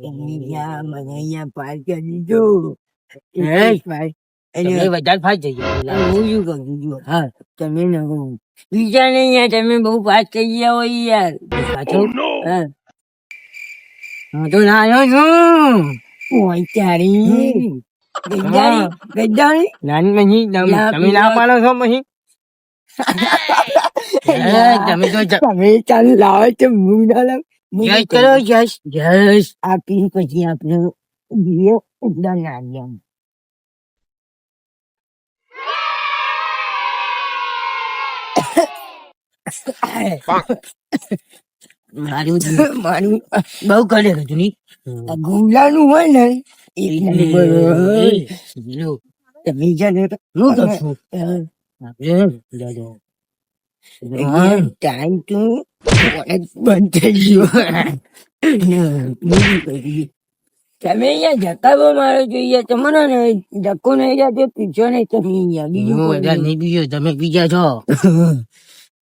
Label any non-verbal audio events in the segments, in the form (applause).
અહીંયા મને અહીંયા પાર કરી દીધો હે? ભાઈ અને વધારે ફાટ જઈ ગયા હું શું કહું છું હા તમે ન કહો બીજા નહીં યાર તમે બહુ પાસ કરી ગયા હોય યાર પાછું હા હું તો નાનો છું ઓય તારી ગદ્દારી ગદ્દારી નાની નહીં તમે ના પાડો છો પછી તમે તો તમે ચાલુ લાવો તો હું ના લાવ જય કરો જશ આપી પછી આપણે બીજો ઉડા આવ્યા મારું (coughs) મારું બહુ કરે હતું ની હોય ને એ. લો, તમે જાણે હું કહું છું. આપણે બંધ થઈ ગયો તમે અહીંયા ધક્કાબો મારો જોઈએ તમારો ને ધક્કો નહીં જાતો પીછો નહીં તમે અહીંયા બીજું હું કોઈ વધારે નહીં. નહીં બીજો તમે બીજા છો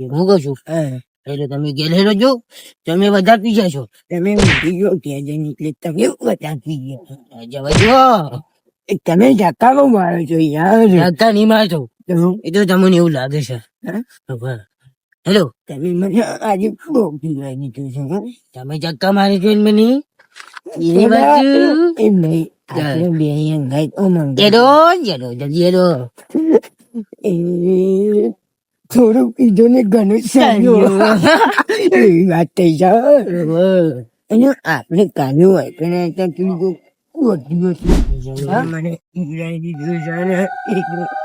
હું કહું છું એટલે તમે ગેલેરો જો તમે વધારે બીજા છો તમે બીજો ત્યાં જઈને એટલે તમે બધા પી ગયા જવા જો તમે ધક્કા બહુ મારો છો યાર ધક્કા નહીં મારતો તો એ તો તમને એવું લાગે છે. હેલો. તમે મને આજે બહુ પીવા દીધું છે તમે ચક્કા મારી જોઈને મને એ બાજુ એમ નહીં. આપણે બે મંગાઈ. જલ્દી એ થોડું કીધું ને ઘણું સારું (laughs) વાત થઈ જાય અને આપણે કાલે હોય પણ કીધું મને દીધું છે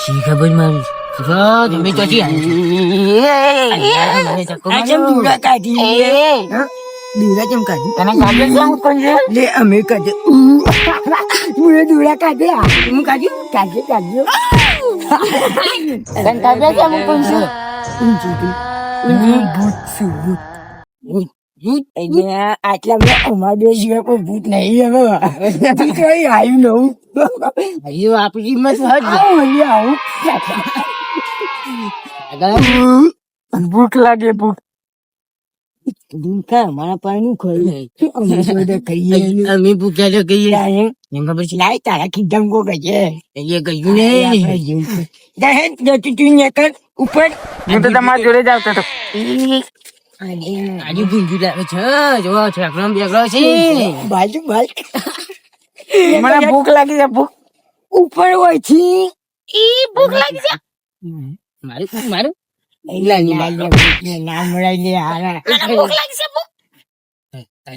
શી ખબર દૂરા કાઢી જેમ કાઢી તને કાઢે લે અમે કાઢે દૂરા કાઢે હું કાઢ્યું કાઢે કાઢ્યો છે હું પણ છું ઊંચી તું ઊંચી ભૂત ભૂત ભૂત આટલા બધા અમારા સિવાય કોઈ ભૂત નહીં હવે તું કઈ આવ્યું નવું હજુ આપણી કિંમત આવું ભૂખ લાગે ભૂખ (laughs) ભૂખા અમારા પાણી ખોઈ અમે બધા ખાઈએ ને. અમે ભૂખ્યા તો કહીએ. એમ? ખબર છે? લાય તારા ખીધમ કો કજે એ કહ્યું ને દહેન જતી તું ને કર ઉપર. હું તો તમારા જોડે જ આવતો હતો. આજે આજે. ભૂંજું છે. જોવા છે. આપણો છે બાજુ બાજ. (laughs) મને ભૂખ લાગી છે ભૂખ. ઉપર હોય છે. ઈ ભૂખ લાગી છે? મારું મારું. એલા ની બાજુ નામ મળાઈ હારા ભૂખ લાગી છે ભૂખ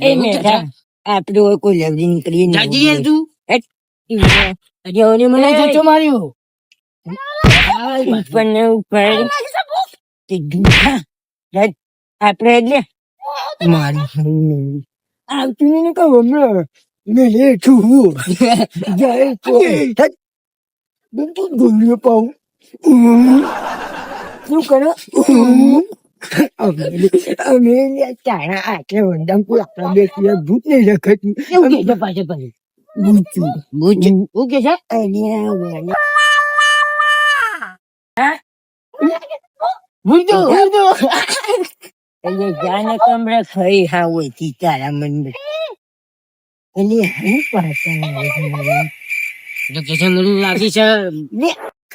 એ મેઠા આપણે હોય કોઈ લવડી નીકળી જાજી યાર તું અરે ઓને મને જોજો માર્યો ઉપર ને ઉપર આપણે એટલે મારી આવતું ને કહું હમણાં મેં લે છું હું જાય તો બિલકુલ ગોળીઓ પાઉં શું કરો અમે તારા આટલે વંદમ કોઈ આપણા બે કિલો ભૂત નહીં રખતી એવું કે છે પાછળ પાછળ ભૂતું ભૂત શું કે છે ભૂતો ભૂતો એટલે જાને કમરે ખરી હા હોય તી તારા મન એટલે હું પાછા લાગી છે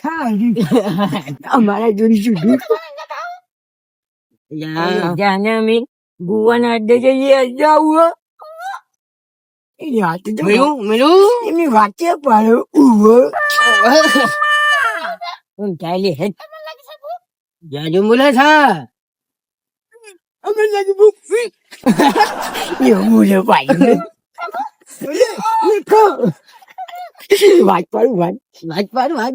મને લાગી છે લે ખા અમારા જોડી શું યા, જાને અમે ગુવાના અડ્ડે જઈએ જાવું યાદ તો મેલું મેલું એમની વાંચે પાડો ઊભો હું ચાલે હે જાજુ બોલે છે અમે લાગે બુક યો મુલે પાઈ વાત પાડું વાત વાત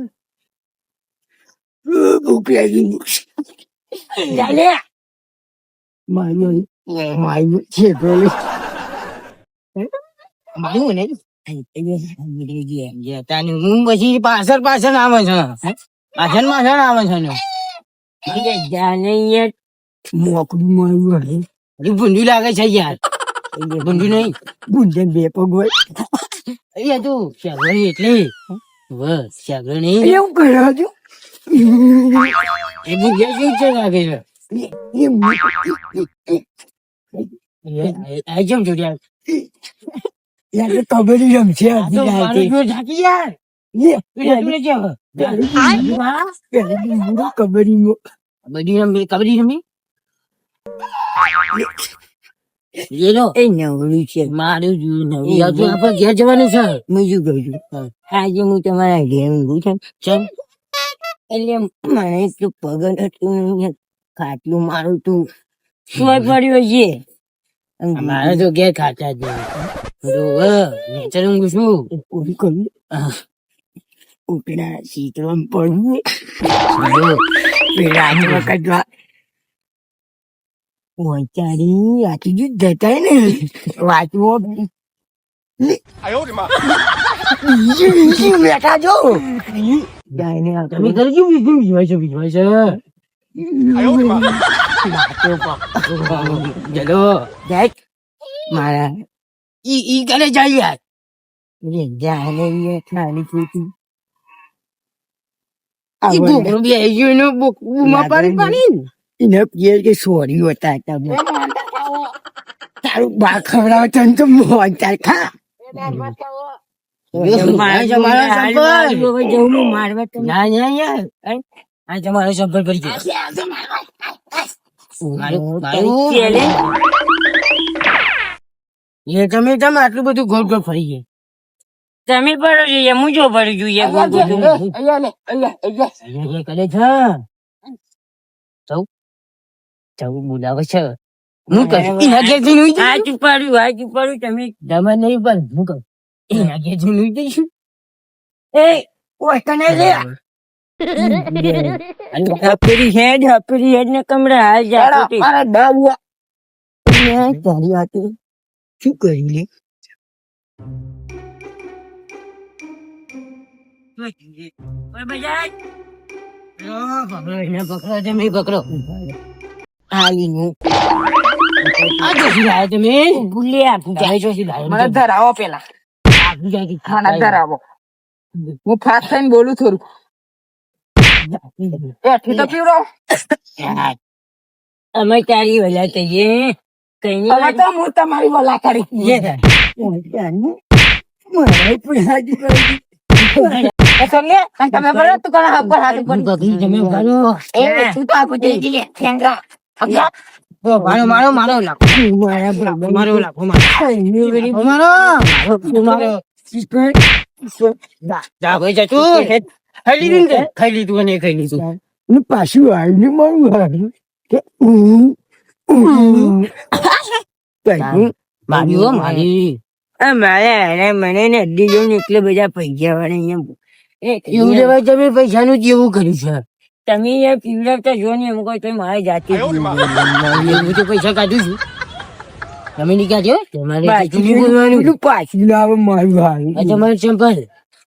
ભૂંડી લાગે છે યાર ગુંડું નહીં ગુંજન બે પગ હોય અરે તું એટલે બસ એવું કર્યો છું એ બુઢિયા કેવું છે લાગે છે? આ કેમ જોડ્યા યાર? કબડ્ડી રમશે હજી રાતે. ઝાંકી યાર? કબડ્ડીમાં કબડ્ડી રમી કબડ્ડી રમી એ લો એ નવરું છે. મારું જ નવી આવતું આપણે ઘેર જવાનું છે? હું શું કહું છું? આજે હું તમારા ઘેર ઊંઘું છું. એટલે મને એટલું પગ હતું ખાટલું મારું તું. સોય પડ્યો છે. મારે તો ઘેર ખાતા જ નેચર ઊંઘું છું. ઊભી કર્યું? ઉપડા શીતળમ પડવું જો, પેલા વખત વંચારી આથી જ જતા ને. વાંચવો બીજું બીજું બેઠા જો તમે ઘરે કેવું બીજું બીજવાય છે બીજવાય છે? ચલો. દેખ મારા ઈ ઈ ઘરે જાય યાર. જાને ખાલી ખોટી ઈ ગોગળું બી આઈ ગયું એનું બુક બુમા પાડી પાડી ને. એને પિયર કે સોરી હોતા તમે તારું બા ખવડાવ તને તો મોજ તાર ખા તમારો આ પડી ગયો એ તમે તમે આટલું બધું ગોળ ગોળ ફરી ગયા તમે ભરો જોઈએ હું જો ભરું જોઈએ ગોળ ગોળ કરે છે? સૌ સૌ બોલાવે છે. હું કહું એના ઘેર જઈને ઊંઘી જઈશું. હાચું પડ્યું તમે. તમે નહીં પણ હું કહું એના ઘેર ઊંઘી જઈશું. એ ઓય કને લે હપરી હેડ હપરી હેડ ને કમરા હાલ જા મારા બાબુ લે, તારી વાત શું કરી લે પકડો તમે પકડો આવીને ભૂલ્યા પેલા જાય કે મને ધરાવો હું ફાસ્ટ થઈને બોલું થોડું એઠી તો પીવડો અમે તારી વલા થઈએ કઈ હવે તો હું તમારી વલા કરી મારે મારો મારો મારો મારો લાખો મારો લાખો મારો મારો મારો જા ભાઈ જા તું ખાઈ લીધું ને ખાઈ લીધું અને ખાઈ લીધું ને પાછું આવીને મારું હારું કે ઉમ, ઉમ. કઈ મારી મારી મારે એને મને ને અડધી જોઈને એટલે બધા પૈસા વાળા અહીંયા એવું લેવાય તમે પૈસાનું જ એવું કર્યું છે તમે પીવડાવતા જો ને એમ કહો તો મારે જાતે એવું તો પૈસા કાઢું છું તમે નીકળ્યા છો? તમારે પાછું બોલવાનું પાછું લાવો મારું આ હારું તમારું ચંપલ.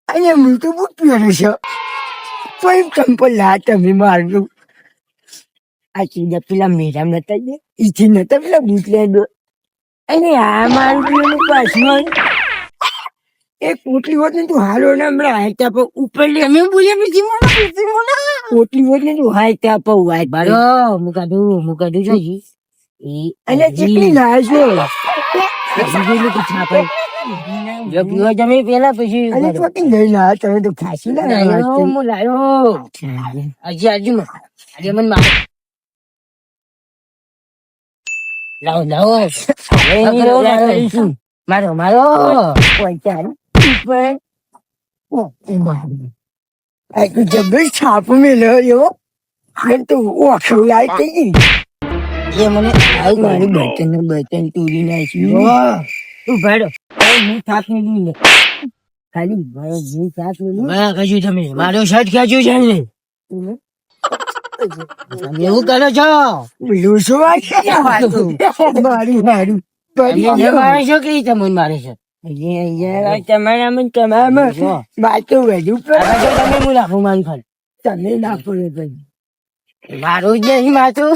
અને હું તો બહુ પહેરું છે. પણ ચંપલ લા તમે મારું આ સીધા પેલા મેરામ નતા દે ઈથી નતા પેલા બુટ લે દો. અને આ મારું પેલું પાછું એ હોત ને તું હાલો ને હમણાં હાઈતા પર ઉપર લે. અમે બોલ્યા પછી હોત ને તું હાઈતા પર વાય બારો હું કાઢું હું લાવે છે. હજી તો છાપે. જો પીવા તમે પેલા પછી તો ખાસી લાયો, હું લાયો. મને મારો. લાવો લાવો. પકડો, પકડો. મારો મારો. જબર છાપ મેળ્યો એવો અને તું ઓછું લાય થઈ ગઈ. એ મને આવું મારું મારી બર્તનનું બર્તન તોડી નાખ્યું. તું ભાડો હું થાક ને લઈ લે. ખાલી મારો જીવ થાક ને લઈ વાહ, કશું તમે. મારો શર્ટ ખેંચ્યું છે ને. એવું કરો છો? લૂસો મારી મારે. છો કે તમને મારે છે? તમારા મને તમારામાં વાતો વધુ તમે હું નાખું મારી ખાલી. તમે નાખો મારું જ નહીં માથું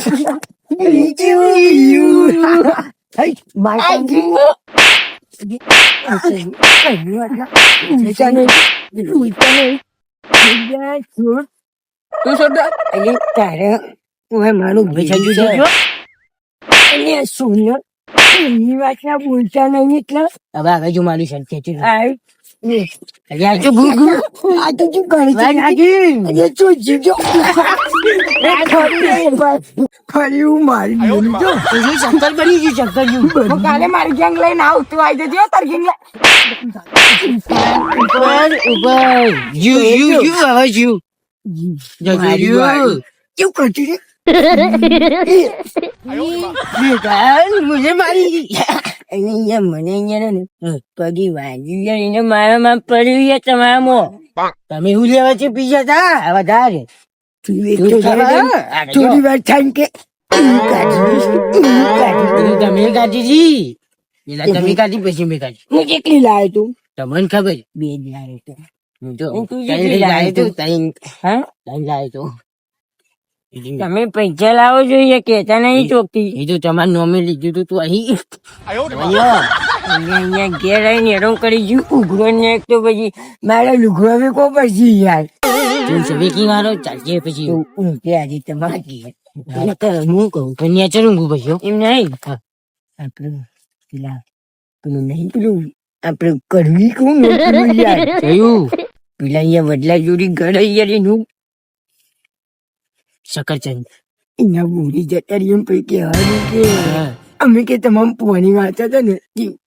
તું. તારે ઓય મારું હવે ભેજું સંજુ છે. જો અરે સોનલ, એની બોલતા નહીં એટલે. હવે આગળ જો મારું શર્ટ ખેંચી જો ભૂ ભૂ. આ તો શું કરે છે? વાત નાખી. અરે હું મારી દીધું જો શક્કર બની ગયું શક્કર જેવું. હું કાલે મારી ગેંગ લઈને આવું તું આવી જજો તાર ગેંગ ઉપર ઉપર યુ યુ યુ હવે યુ. કેવું કરતી રે? મુझे મારી અને અહીંયા મને અહીંયા ને પગી વાગી એને મારામાં પડ્યું છે તમે શું લેવા છે પીઝા તા વધારે. થોડી વાર થાય કે ઊંઘ કાઢી લઈશ, ઊંઘ કાઢી લઈશ. બધું તમે કાઢી પેલા તમે કાઢી પછી મેં કાઢી હું કેટલી લાવે તું તમને ખબર બે જ લાવે તો હું તો ત્રણ લાવ્યો લાવ્યો તો ત્રણ હા ત્રણ લાવ્યો તો તમે પૈસા લાવો જોઈએ કેતા નહીં ચોકતી એ તો તમારે નોમે લીધું તું તું અહીં. અહીંયા. અહીંયા (laughs) ઘેર આવીને હેરાન કરી ગયું. ઉઘરો ને એક તો પછી મારે લુઘરો બી કો પછી યાર? તું સવેકી મારો ચાલજે પછી. તું ઊંઘે આજે તમારા ઘેર. હું. કહું પણ ન્યા ચલું હું પછી. એમ નહીં? આપણે પેલા પેલું નહીં પેલું આપણે કરવી કહું ને પેલું (laughs) યાર પેલા અહીંયા વડલા જોડી ગળાઈ યાર એનું શકરચંદ એના બોરી જતા રહ્યું પછી કહેવાનું કે અમે કે તમામ પોની વાંચતા હતા ને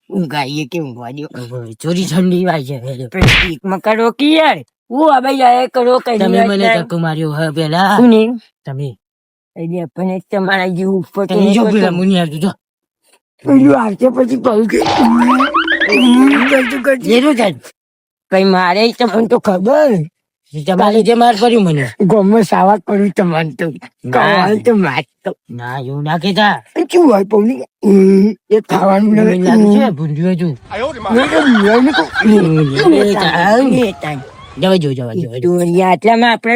ઊંઘાઈએ કે ઊંઘવા દો ચોરી ઠંડી વાય છે એક મકા રોકી યાર? હું આ ભાઈ કરો કઈ તમે મને ધક્કો માર્યો હવે પેલા. તમે. એટલે પણ તમારા જેવું ઉપર તમે જો પેલા મુનિ આવજો જો પેલું આવશે પછી કહું કે કઈ મારે તમને તો ખબર? તમારે જે માર કર્યું મને. ગોમાં સાવા કર્યું તમારે તો કવાલ તો માર તો ના એવું ના કેતા શું હોય પૌની એ ખાવાનું લાગે છે લેતા. લેતા. જવા જો જવા જો આટલામાં આપણે